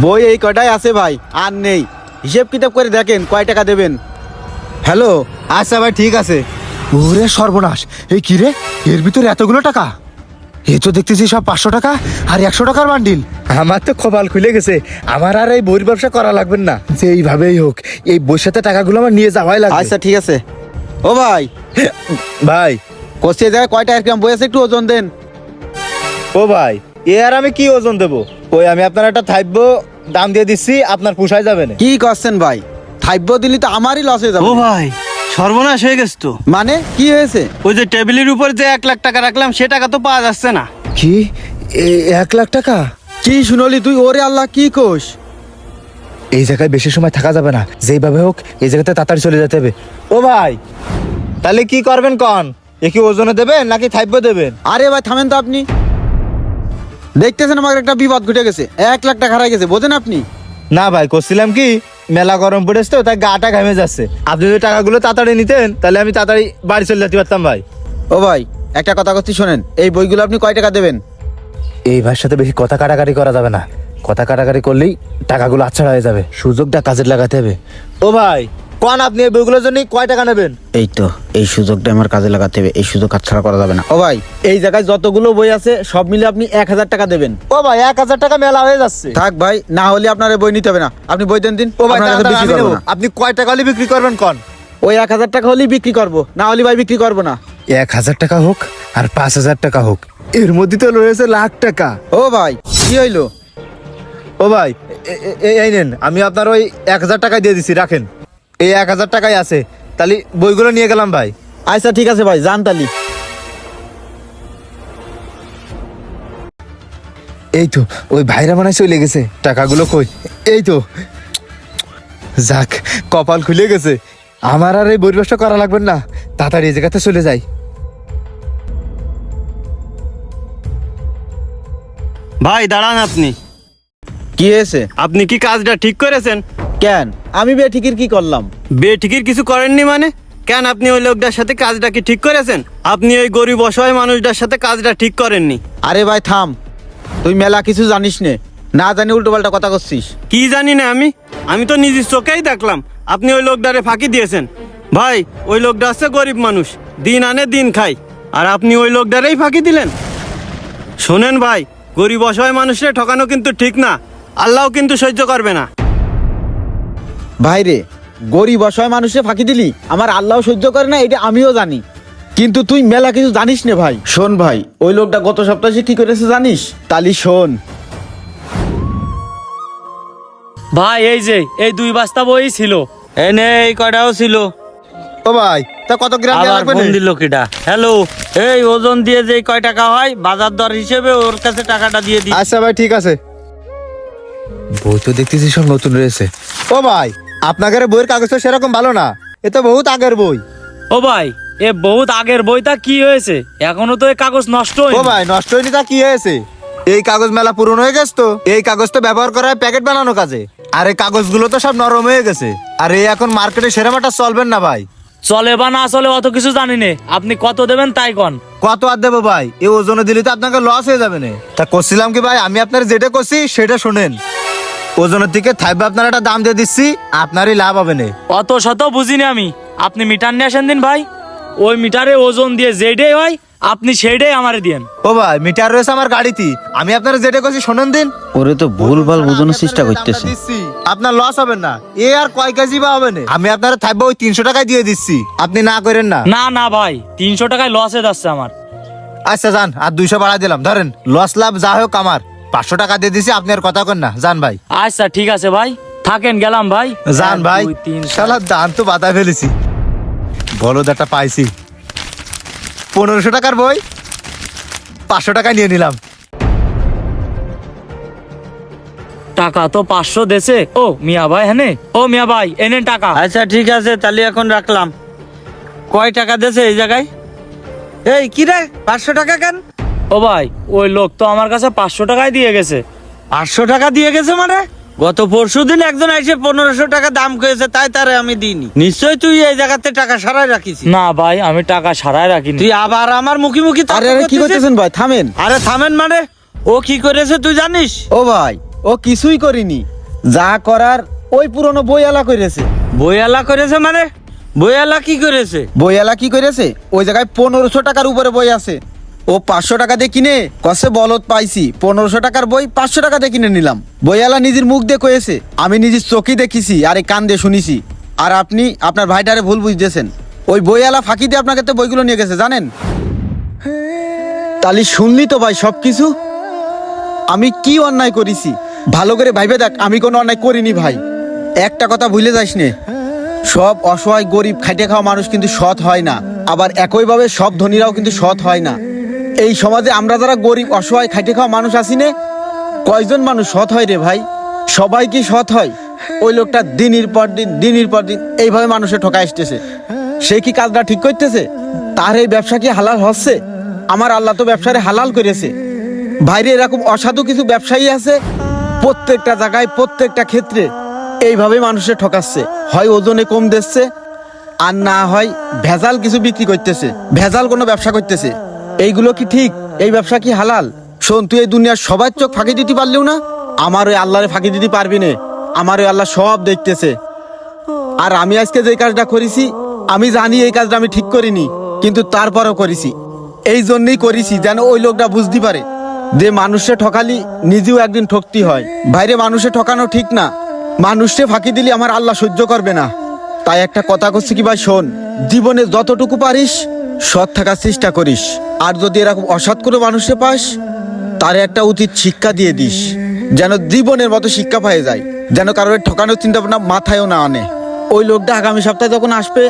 বই এই কটাই আছে ভাই? আর নেই। হিসেব কিতাব করে দেখেন কয় টাকা দেবেন? হ্যালো? আচ্ছা ভাই ঠিক আছে। ওরে সর্বনাশ। এই কি রে? এর ভিতরে এতগুলো টাকা? এ তো দেখতেছি সব পাঁচশো টাকা আর একশো টাকার বান্ডিল। আমার তো খোবাল খুলে গেছে। আমার আর এই বইয়ের ব্যবসা করা লাগবে না। যে এইভাবেই হোক এই বইয়ের সাথে টাকাগুলো আমার নিয়ে যাওয়াই লাগবে। আচ্ছা ঠিক আছে। ও ভাই। ভাই। কষিয়ে দেয় কয়টা গ্রাম বই আছে একটু ওজন দেন। ও ভাই। এ আর আমি কি ওজন দেবো? ওই আমি আপনার একটা থাইব্য দাম দিয়ে দিচ্ছি আপনার পোষায় যাবে না। কি করছেন ভাই? থাইব্য দিলি তো আমারই লস হয়ে যাবে। ও ভাই সর্বনাশ হয়ে গেছে তো। মানে কি হয়েছে? ওই যে টেবিলের উপর যে এক লাখ টাকা রাখলাম সে টাকা তো পাওয়া যাচ্ছে না। কি? এ- এক লাখ টাকা? কি শুনলি তুই? ওরে আল্লাহ কি কোষ? এই জায়গায় বেশি সময় থাকা যাবে না। যেইভাবে হোক এই জায়গাতে তাড়াতাড়ি চলে যেতে হবে। ও ভাই তাহলে কি করবেন কন? এ কি ওজনে দেবেন নাকি থাইব্য দেবেন? আরে ভাই থামেন তো আপনি। দেখতেছেন আমার একটা বিপদ ঘটে গেছে। এক লাখ টাকা হারাই গেছে বোঝেন আপনি? না ভাই করছিলাম কি মেলা গরম পড়েছে তো তাই গাটা ঘামে যাচ্ছে। আপনি যদি টাকাগুলো তাড়াতাড়ি নিতেন তাহলে আমি তাড়াতাড়ি বাড়ি চলে যেতে পারতাম ভাই। ও ভাই একটা কথা করছি শোনেন এই বইগুলো আপনি কয় টাকা দেবেন? এই ভাইয়ের সাথে বেশি কথা কাটাকাটি করা যাবে না। কথা কাটাকাটি করলেই টাকাগুলো আচ্ছা হয়ে যাবে। সুযোগটা কাজে লাগাতে হবে। ও ভাই কন আপনি এই বইগুলোর জন্য কয় টাকা নেবেন? এই তো এই সুযোগটা আমার কাজে লাগাতে হবে এই সুযোগ হাতছাড়া করা যাবে না। ও ভাই এই জায়গায় যতগুলো বই আছে সব মিলে আপনি এক হাজার টাকা দেবেন। ও ভাই এক হাজার টাকা মেলা হয়ে যাচ্ছে। থাক ভাই না হলে আপনার এই বই নিতে হবে না। আপনি বই দেন দিন ও ভাই আপনার কাছে তাড়াতাড়ি বিক্রি আমি করব নেব। না। আপনি কয় টাকা হলে বিক্রি করবেন কন? ওই এক হাজার টাকা হলেই বিক্রি করব না হলে ভাই বিক্রি করব না। এক হাজার টাকা হোক আর পাঁচ হাজার টাকা হোক এর মধ্যে তো রয়েছে লাখ টাকা। ও ভাই কি হইল? ও ভাই এ- এ- এ- এই নেন আমি আপনার ওই এক হাজার টাকা দিয়ে দিছি রাখেন। এই এক হাজার টাকাই আছে। তাহলে বইগুলো নিয়ে গেলাম ভাই। আচ্ছা ঠিক আছে ভাই জান তালি এই তো ওই ভাইরা মনে চলে গেছে। টাকাগুলো কই? এই তো। যাক কপাল খুলে গেছে। আমার আর এই ব্যবসা করা লাগবে না। তাড়াতাড়ি এই জায়গাতে চলে যাই। ভাই দাঁড়ান আপনি। কি হয়েছে? আপনি কি কাজটা ঠিক করেছেন? কেন? আমি বে ঠিকির কি করলাম? বেঠিকের কিছু করেননি মানে? কেন আপনি ওই লোকটার সাথে কাজটা কি ঠিক করেছেন? আপনি ওই গরিব অসহায় মানুষটার সাথে কাজটা ঠিক করেননি। আরে ভাই থাম। তুই মেলা কিছু জানিস নে। না জানি উল্টো পাল্টা কথা করছিস। কি জানি না আমি? আমি তো নিজের চোখেই দেখলাম। আপনি ওই লোকটারে ফাঁকি দিয়েছেন। ভাই ওই লোকটা হচ্ছে গরিব মানুষ। দিন আনে দিন খাই আর আপনি ওই লোকটারেই ফাঁকি দিলেন। শোনেন ভাই গরিব অসহায় মানুষরে ঠকানো কিন্তু ঠিক না। আল্লাহও কিন্তু সহ্য করবে না। ভাই রে গরিব অসহায় মানুষে ফাঁকি দিলি? আমার আল্লাহ সহ্য করে না এটা আমিও জানি। কিন্তু তুই মেলা কিছু জানিস নে ভাই। শোন ভাই ওই লোকটা গত সপ্তাহে সে কি করেছে জানিস? তালি শোন। ভাই এই যে এই দুই বস্তা বই ছিল। এনে এই কয়টাও ছিল। ও ভাই তা কত গ্রাম দেয়া আবার লাগবে ফোন নে? দিল কিটা হ্যালো এই ওজন দিয়ে যে কয় টাকা হয় বাজার দর হিসেবে ওর কাছে টাকাটা দিয়ে দি। আচ্ছা ভাই ঠিক আছে। বই তো দেখতেছি সব নতুন রয়েছে। ও ভাই আপনাদের বইয়ের কাগজ তো সেরকম ভালো না। এ তো বহুত আগের বই। ও ভাই এ বহুত আগের বইটা কি হয়েছে? এখনও তো এই কাগজ নষ্ট ও হয়নি ভাই নষ্ট হয়নি তা কি হয়েছে? এই কাগজ মেলা পুরনো হয়ে গেছে তো? এই কাগজ তো ব্যবহার করা হয় প্যাকেট বানানো কাজে। আর এই কাগজগুলো তো সব নরম হয়ে গেছে। আর এই এখন মার্কেটে সেরামাটা চলবেন না ভাই। চলে বা না চলে অত কিছু জানি নে। আপনি কত দেবেন তাই কন। কত আর দেবো ভাই? এই ওজনে দিলে তো আপনাকে লস হয়ে যাবে না। তা করছিলাম কি ভাই? আমি আপনার যেটা করছি সেটা শোনেন। ওজনের থেকে থাকবে আপনার একটা দাম দিয়ে দিচ্ছি আপনারই লাভ হবে না। অত শত বুঝিনি আমি। আপনি মিটার নিয়ে আসেন দিন ভাই। ওই মিটারে ওজন দিয়ে যেটাই হয় আপনি সেইটাই আমারে দিয়েন। ও ভাই মিটার রয়েছে আমার গাড়িতে। আমি আপনার যেটা করছি শোনেন দিন। ওরে তো ভুল ভালো বোঝানোর চেষ্টা করতেছে। আপনার লস হবে না। এ আর কয় কেজি বা হবে না। আমি আপনার থাকবে ওই তিনশো টাকায় দিয়ে দিচ্ছি। আপনি না করেন না। না না ভাই তিনশো টাকায় লসে যাচ্ছে আমার। আচ্ছা যান আর দুইশো বাড়া দিলাম। ধরেন লস লাভ যা হোক আমার। পাঁচশো টাকা দিয়ে দিছি আপনি আর কথা করেন না। যান ভাই। আচ্ছা ঠিক আছে ভাই। থাকেন গেলাম ভাই। যান ভাই। তিন, দান তো বাধা ফেলেছি। বলদ একটা পাইছি। পনেরোশো টাকার বই পাঁচশো টাকা নিয়ে নিলাম। টাকা তো পাঁচশো দেছে। ও মিয়া ভাই হ্যাঁ ও মিয়া ভাই এনে টাকা। আচ্ছা ঠিক আছে তাহলে এখন রাখলাম। কয় টাকা দেছে এই জায়গায়? এই কি রে? পাঁচশো টাকা কেন? ও ভাই ওই লোক তো আমার কাছে পাঁচশো টাকায় দিয়ে গেছে। পাঁচশো টাকা দিয়ে গেছে মানে? গত পরশু দিন একজন এসে পনেরোশো টাকা দাম করেছে তাই তারে আমি দিইনি। নিশ্চয় তুই এই জায়গাতে টাকা সারাই রাখিস না ভাই আমি টাকা সারাই রাখিনি। তুই আবার আমার মুখি মুখি আরে আরে কি? করতেছেন ভাই? থামেন। আরে থামেন মানে? ও কি করেছে তুই জানিস? ও ভাই ও কিছুই করিনি। যা করার ওই পুরনো বইয়ালা করেছে। বইয়ালা করেছে মানে? বইয়ালা কি করেছে? বইয়ালা কি করেছে? ওই জায়গায় পনেরোশো টাকার উপরে বই আছে। ও পাঁচশো টাকা দিয়ে কিনে, কসে বলত পাইছি, পনেরোশো টাকার বই পাঁচশো টাকা দিয়ে কিনে নিলাম। বইয়ালা নিজের মুখ দিয়ে কয়েছে, আমি নিজের চোখে দেখেছি, আর এই কান দিয়ে শুনেছি। আর আপনি, আপনার ভাইটারে ভুল বুঝতেছেন। ওই বইয়ালা ফাঁকি দিয়ে আপনাকে তো বইগুলো নিয়ে গেছে, জানেন? তালি শুনলি তো ভাই সব কিছু আমি কি অন্যায় করেছি? ভালো করে ভাইবে দেখ, আমি কোনো অন্যায় করিনি ভাই। একটা কথা ভুলে যাস নে। সব অসহায় গরিব খাইটে খাওয়া মানুষ কিন্তু সৎ হয় না। আবার একইভাবে সব ধনীরাও কিন্তু সৎ হয় না। এই সমাজে আমরা যারা গরিব, অসহায় খাইটে খাওয়া মানুষ আছি নে, কয়জন মানুষ সৎ হয় রে ভাই? সবাই কি সৎ হয়? ওই লোকটা দিনের পর দিন, দিনের পর দিন এইভাবে মানুষের ঠকা আসতেছে সে কি কাজটা ঠিক করতেছে? তার এই ব্যবসা কি হালাল হচ্ছে? আমার আল্লাহ তো ব্যবসারে হালাল করেছে। বাইরে এরকম অসাধু কিছু ব্যবসায়ী আছে? প্রত্যেকটা জায়গায়, প্রত্যেকটা ক্ষেত্রে এইভাবে মানুষের ঠকাচ্ছে। হয় ওজনে কম দিচ্ছে, আর না হয় ভেজাল কিছু বিক্রি করতেছে। ভেজাল কোনো ব্যবসা করতেছে। এইগুলো কি ঠিক? এই ব্যবসা কি হালাল? শোন, তুই এই দুনিয়ার সবার চোখ ফাঁকি দিতে পারলেও না, আমার ওই আল্লাহরে ফাঁকি দিতে পারবি না। আমার ওই আল্লাহ সব দেখতেছে। আর আমি আজকে যে কাজটা করেছি, আমি জানি এই কাজটা আমি ঠিক করিনি, কিন্তু তারপরও করেছি। এই জন্যই করেছি যেন ওই লোকটা বুঝতে পারে যে মানুষে ঠকালি, নিজেও একদিন ঠকতে হয়। বাইরে মানুষে ঠকানো ঠিক না। মানুষে ফাঁকি দিলে আমার আল্লাহ সহ্য করবে না। তাই একটা কথা করছি কি ভাই, শোন, জীবনে যতটুকু পারিস সৎ থাকার চেষ্টা করিস। আর যদি এরকম অসৎ কোনো মানুষে পাস, তার একটা উচিত শিক্ষা দিয়ে দিস, যেন জীবনের মতো শিক্ষা পেয়ে যায়, যেন কারোর ঠকানোর চিন্তা ভাবনা মাথায়ও না আনে। ওই লোকটা আগামী সপ্তাহে যখন আসবে,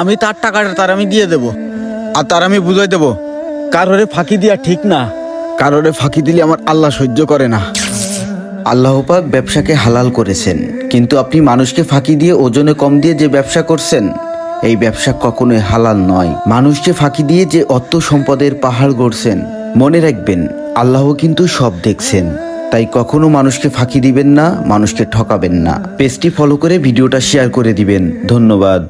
আমি তার টাকাটা তার আমি দিয়ে দেব, আর তার আমি বুঝাই দেব, কারোরে ফাঁকি দেওয়া ঠিক না, কারোরে ফাঁকি দিলে আমার আল্লাহ সহ্য করে না। আল্লাহ পাক ব্যবসাকে হালাল করেছেন, কিন্তু আপনি মানুষকে ফাঁকি দিয়ে ওজনে কম দিয়ে যে ব্যবসা করছেন এই ব্যবসা কখনোই হালাল নয়। মানুষকে ফাঁকি দিয়ে যে অর্থ সম্পদের পাহাড় গড়ছেন, মনে রাখবেন, আল্লাহ কিন্তু সব দেখছেন। তাই কখনো মানুষকে ফাঁকি দিবেন না, মানুষকে ঠকাবেন না। পেজটি ফলো করে ভিডিওটা শেয়ার করে দিবেন। ধন্যবাদ।